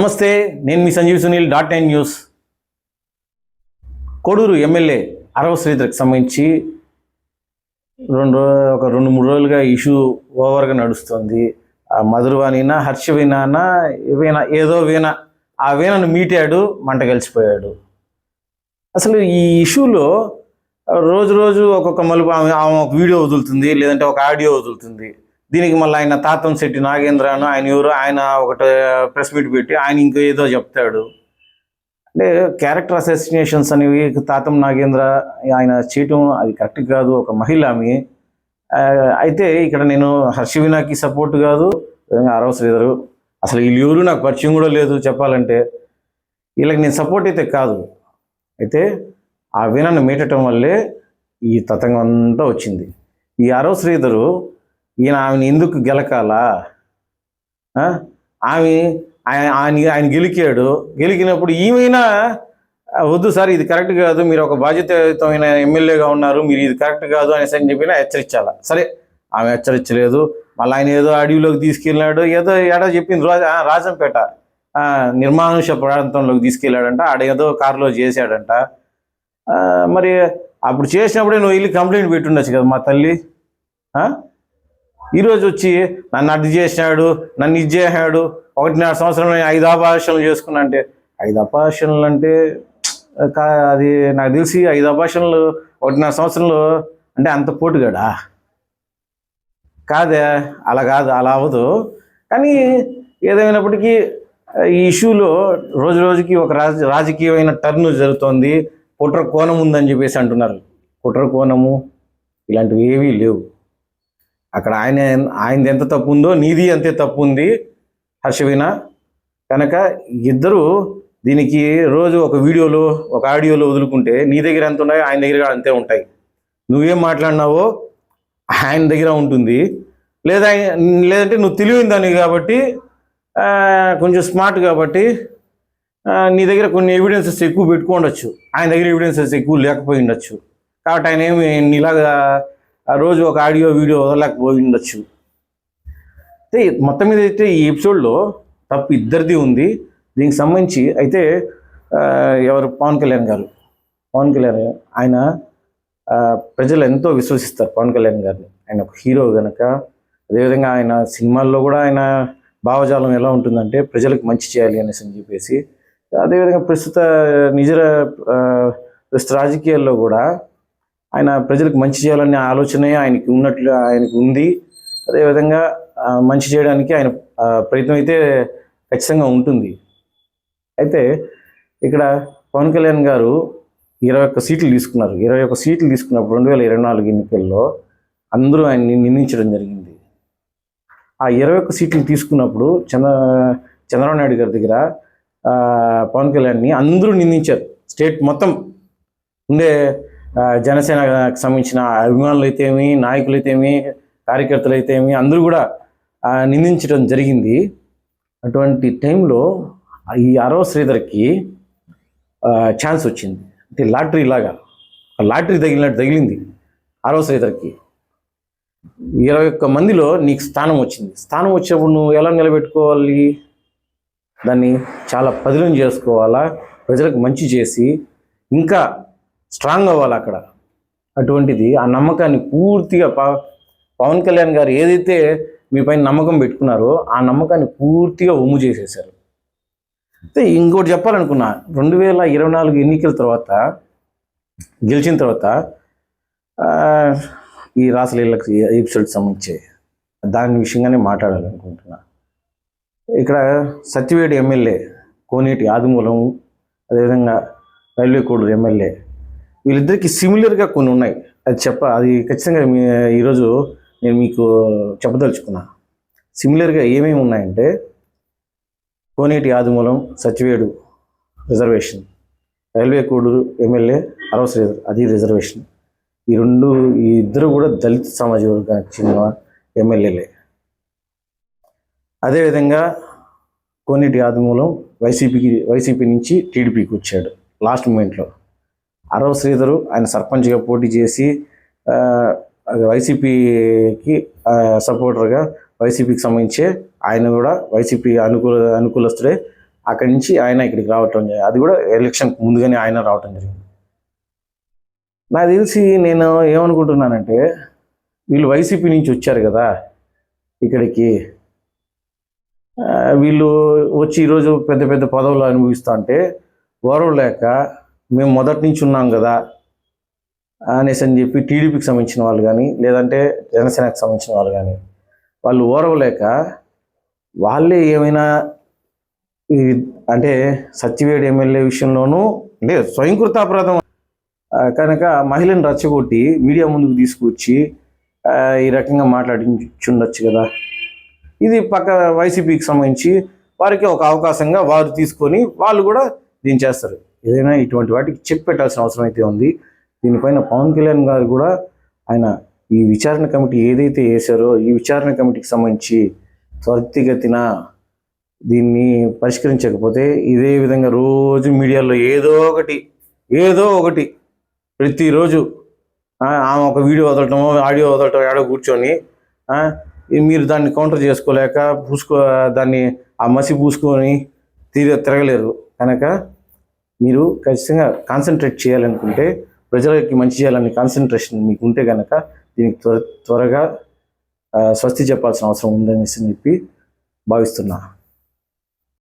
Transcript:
నమస్తే నేను మీ Sanjeev Sunil dot nine news. Koduru MLA Arava శ్రీధర్కి సంబంధించి రెండు ఒక రెండు మూడు రోజులుగా ఇష్యూ ఓవర్గా నడుస్తుంది. ఆ మధురవాణినా హర్షవీనానా వీణ ఏదో వీణ ఆ వీణను మీటాడు మంట కలిసిపోయాడు. అసలు ఈ ఇష్యూలో రోజు రోజు ఒక్కొక్క మలుపు ఆమె ఆమె ఒక వీడియో వదులుతుంది లేదంటే ఒక ఆడియో వదులుతుంది. దీనికి మళ్ళీ ఆయన తాతం శెట్టి నాగేంద్రను ఆయన ఎవరు? ఆయన ఒకటి ప్రెస్ మీట్ పెట్టి ఆయన ఇంకో ఏదో చెప్తాడు. అంటే క్యారెక్టర్ అసోసినేషన్స్ అనేవి తాతం నాగేంద్ర ఆయన చేయటం అది కరెక్ట్ కాదు ఒక మహిళ ఆమె అయితే ఇక్కడ నేను హర్షవీనాకి సపోర్ట్ కాదు అరవ శ్రీధరు. అసలు వీళ్ళు ఎవరు? నాకు పరిచయం కూడా లేదు చెప్పాలంటే. వీళ్ళకి నేను సపోర్ట్ అయితే కాదు. అయితే ఆ వీణను మీటటం వల్లే ఈ తతంగం అంతా వచ్చింది. ఈ అరవ శ్రీధరు ఈయన ఆమెను ఎందుకు గెలకాలా? ఆమె ఆయన ఆయన ఆయన గెలికాడు. గెలికినప్పుడు ఈమెనా వద్దు సార్ ఇది కరెక్ట్ కాదు. మీరు ఒక బాధ్యతయుతమైన ఎమ్మెల్యేగా ఉన్నారు. మీరు ఇది కరెక్ట్ కాదు అనేసి అని చెప్పినా హెచ్చరించాల? సరే ఆమె హెచ్చరించలేదు. మళ్ళీ ఆయన ఏదో అడవిలోకి తీసుకెళ్ళాడు. ఏదో ఏడో చెప్పింది. రాజ రాజంపేట ఆ, నిర్మానుష ప్రాంతంలోకి తీసుకెళ్ళాడంట. ఆడ ఏదో కారులో చేశాడంట. మరి అప్పుడు చేసినప్పుడే నువ్వు వెళ్ళి కంప్లైంట్ పెట్టుండొచ్చు కదా మా తల్లి. ఈరోజు వచ్చి నన్ను అడ్డు చేసినాడు నన్ను ఇది చేసాడు ఒకటిన్నర సంవత్సరం నేను ఐదు అపాషన్లు చేసుకున్నా అంటే ఐదు అపాషన్లు అంటే కా- అది నాకు తెలిసి ఐదు అపాషన్లు ఒకటిన్నర సంవత్సరంలో అంటే అంత పోటుగాడా? కాదే అలా కాదు అలా అవ్వదు. కానీ ఏదేమైనప్పటికీ ఈ ఇష్యూలో రోజు రోజుకి ఒక రాజ రాజకీయమైన టర్న్ జరుగుతోంది కుట్ర కోణం ఉందని చెప్పేసి అంటున్నారు. కుట్ర కోణము ఇలాంటివి ఏవీ లేవు. అక్కడ ఆయన ఆయనది ఎంత తప్పు ఉందో నీది అంతే తప్పు ఉంది హర్షవీణ. కనుక ఇద్దరు దీనికి రోజు ఒక వీడియోలో ఒక ఆడియోలో వదులుకుంటే నీ దగ్గర ఎంత ఉన్నాయో ఆయన దగ్గర కూడా అంతే ఉంటాయి. నువ్వేం మాట్లాడినావో ఆయన దగ్గర ఉంటుంది. లేదా లేదంటే నువ్వు తెలివైన దానివి కాబట్టి కొంచెం స్మార్ట్ కాబట్టి నీ దగ్గర కొన్ని ఎవిడెన్సెస్ ఎక్కువ పెట్టుకోండొచ్చు. ఆయన దగ్గర ఎవిడెన్సెస్ ఎక్కువ లేకపోయి ఉండొచ్చు. కాబట్టి ఆయన ఏమి నీలాగా ఆ రోజు ఒక ఆడియో వీడియో వదలకపోయి ఉండొచ్చు. అయితే మొత్తం మీద అయితే ఈ ఎపిసోడ్లో తప్పు ఇద్దరిది ఉంది. దీనికి సంబంధించి అయితే ఎవరు? పవన్ కళ్యాణ్ గారు. పవన్ కళ్యాణ్ ఆయన ప్రజలు ఎంతో విశ్వసిస్తారు పవన్ కళ్యాణ్ గారిని. ఆయన ఒక హీరో కనుక అదేవిధంగా ఆయన సినిమాల్లో కూడా ఆయన భావజాలం ఎలా ఉంటుందంటే ప్రజలకు మంచి చేయాలి అనేసి అని చెప్పేసి. అదేవిధంగా ప్రస్తుత నిజ ప్రస్తుత రాజకీయాల్లో కూడా ఆయన ప్రజలకు మంచి చేయాలనే ఆలోచనే ఆయనకి ఉన్నట్లు ఆయనకు ఉంది. అదేవిధంగా మంచి చేయడానికి ఆయన ప్రయత్నం అయితే ఖచ్చితంగా ఉంటుంది. అయితే ఇక్కడ పవన్ కళ్యాణ్ గారు ఇరవై ఒక్క సీట్లు తీసుకున్నారు. ఇరవై ఒక్క సీట్లు తీసుకున్నప్పుడు రెండు వేల ఇరవై నాలుగు ఎన్నికల్లో అందరూ ఆయన్ని నిందించడం జరిగింది. ఆ ఇరవై ఒక్క సీట్లు తీసుకున్నప్పుడు చంద్ర చంద్రబాబు నాయుడు గారి దగ్గర పవన్ కళ్యాణ్ని అందరూ నిందించారు. స్టేట్ మొత్తం. ఉండే జనసేనకు సంబంధించిన అభిమానులు అయితేమి నాయకులు అయితేమి కార్యకర్తలు అయితేమి అందరూ కూడా నిందించడం జరిగింది. అటువంటి టైంలో ఈ అరవ శ్రీధర్కి ఛాన్స్ వచ్చింది. అంటే లాటరీ లాగా లాటరీ తగిలినట్టు తగిలింది అరవ శ్రీధర్కి. ఇరవై ఒక్క మందిలో నీకు స్థానం వచ్చింది. స్థానం వచ్చినప్పుడు నువ్వు ఎలా నిలబెట్టుకోవాలి? దాన్ని చాలా పదిలం చేసుకోవాలా? ప్రజలకు మంచి చేసి ఇంకా స్ట్రాంగ్ అవ్వాలి అక్కడ. అటువంటిది ఆ నమ్మకాన్ని పూర్తిగా పవన్ కళ్యాణ్ గారు ఏదైతే మీ పైన నమ్మకం పెట్టుకున్నారో ఆ నమ్మకాన్ని పూర్తిగా ఉమ్ము చేసేశారు. అయితే ఇంకోటి చెప్పాలనుకున్నా రెండు వేల ఇరవై నాలుగు ఎన్నికల తర్వాత గెలిచిన తర్వాత ఈ రాసలీలకు ఎపిసోడ్ సంబంధించి దాని విషయంగానే మాట్లాడాలనుకుంటున్నా. ఇక్కడ సత్యవేడి ఎమ్మెల్యే కోనేటి ఆదిమూలం అదేవిధంగా రైల్వే కోడూరు ఎమ్మెల్యే వీళ్ళిద్దరికి సిమిలర్గా కొన్ని ఉన్నాయి. అది చెప్ప అది ఖచ్చితంగా మీ ఈరోజు నేను మీకు చెప్పదలుచుకున్నా. సిమిలర్గా ఏమేమి ఉన్నాయంటే Koneti Adimulam Satyavedu reservation railway Koduru MLA Arava Sridhar అది రిజర్వేషన్ ఈ రెండు ఈ ఇద్దరు కూడా దళిత సమాజ వర్గానికి చెందిన ఎమ్మెల్యేలే. అదేవిధంగా కోనేటి ఆదిమూలం వైసీపీకి వైసీపీ నుంచి టీడీపీకి వచ్చాడు లాస్ట్ మూమెంట్లో. అరవ శ్రీధరు ఆయన సర్పంచ్గా పోటీ చేసి వైసీపీకి సపోర్టర్గా వైసీపీకి సంబంధించి ఆయన కూడా వైసీపీ అనుకూల అనుకూలస్తుడే. అక్కడి నుంచి ఆయన ఇక్కడికి రావటం జరి- అది కూడా ఎలక్షన్ ముందుగానే ఆయన రావటం జరిగింది. నాకు తెలిసి నేను ఏమనుకుంటున్నానంటే వీళ్ళు వైసీపీ నుంచి వచ్చారు కదా ఇక్కడికి. వీళ్ళు వచ్చి ఈరోజు పెద్ద పెద్ద పదవులు అనుభవిస్తూ అంటే గౌరవం లేక మేము మొదటి నుంచి ఉన్నాం కదా అనేసి అని చెప్పి టీడీపీకి సంబంధించిన వాళ్ళు కానీ లేదంటే జనసేనకు సంబంధించిన వాళ్ళు కానీ వాళ్ళు ఓరవలేక వాళ్ళే ఏమైనా అంటే సత్యవేడి ఎమ్మెల్యే విషయంలోనూ అంటే స్వయంకృతాపరాధం కనుక మహిళను రచ్చగొట్టి మీడియా ముందుకు తీసుకొచ్చి ఈ రకంగా మాట్లాడించుండొచ్చు కదా. ఇది పక్క వైసీపీకి సంబంధించి వారికి ఒక అవకాశంగా వారు తీసుకొని వాళ్ళు కూడా దీన్ని చేస్తారు. ఏదైనా ఇటువంటి వాటికి చెక్ పెట్టాల్సిన అవసరం అయితే ఉంది. దీనిపైన పవన్ కళ్యాణ్ గారు కూడా ఆయన ఈ విచారణ కమిటీ ఏదైతే వేశారో ఈ విచారణ కమిటీకి సంబంధించి త్వరితగతిన దీన్ని పరిష్కరించకపోతే ఇదే విధంగా రోజు మీడియాలో ఏదో ఒకటి ఏదో ఒకటి ప్రతిరోజు ఆమె ఒక వీడియో వదలటమో ఆడియో వదలటం ఏడో కూర్చొని మీరు దాన్ని కౌంటర్ చేసుకోలేక పూసుకో దాన్ని ఆ మసి పూసుకొని తిరగ తిరగలేరు. కనుక మీరు ఖచ్చితంగా కాన్సన్ట్రేట్ చేయాలనుకుంటే ప్రజలకి మంచి చేయాలని కాన్సన్ట్రేషన్ మీకు ఉంటే కనుక దీనికి త్వర త్వరగా స్వస్తి చెప్పాల్సిన అవసరం ఉందనేసి చెప్పి భావిస్తున్నా.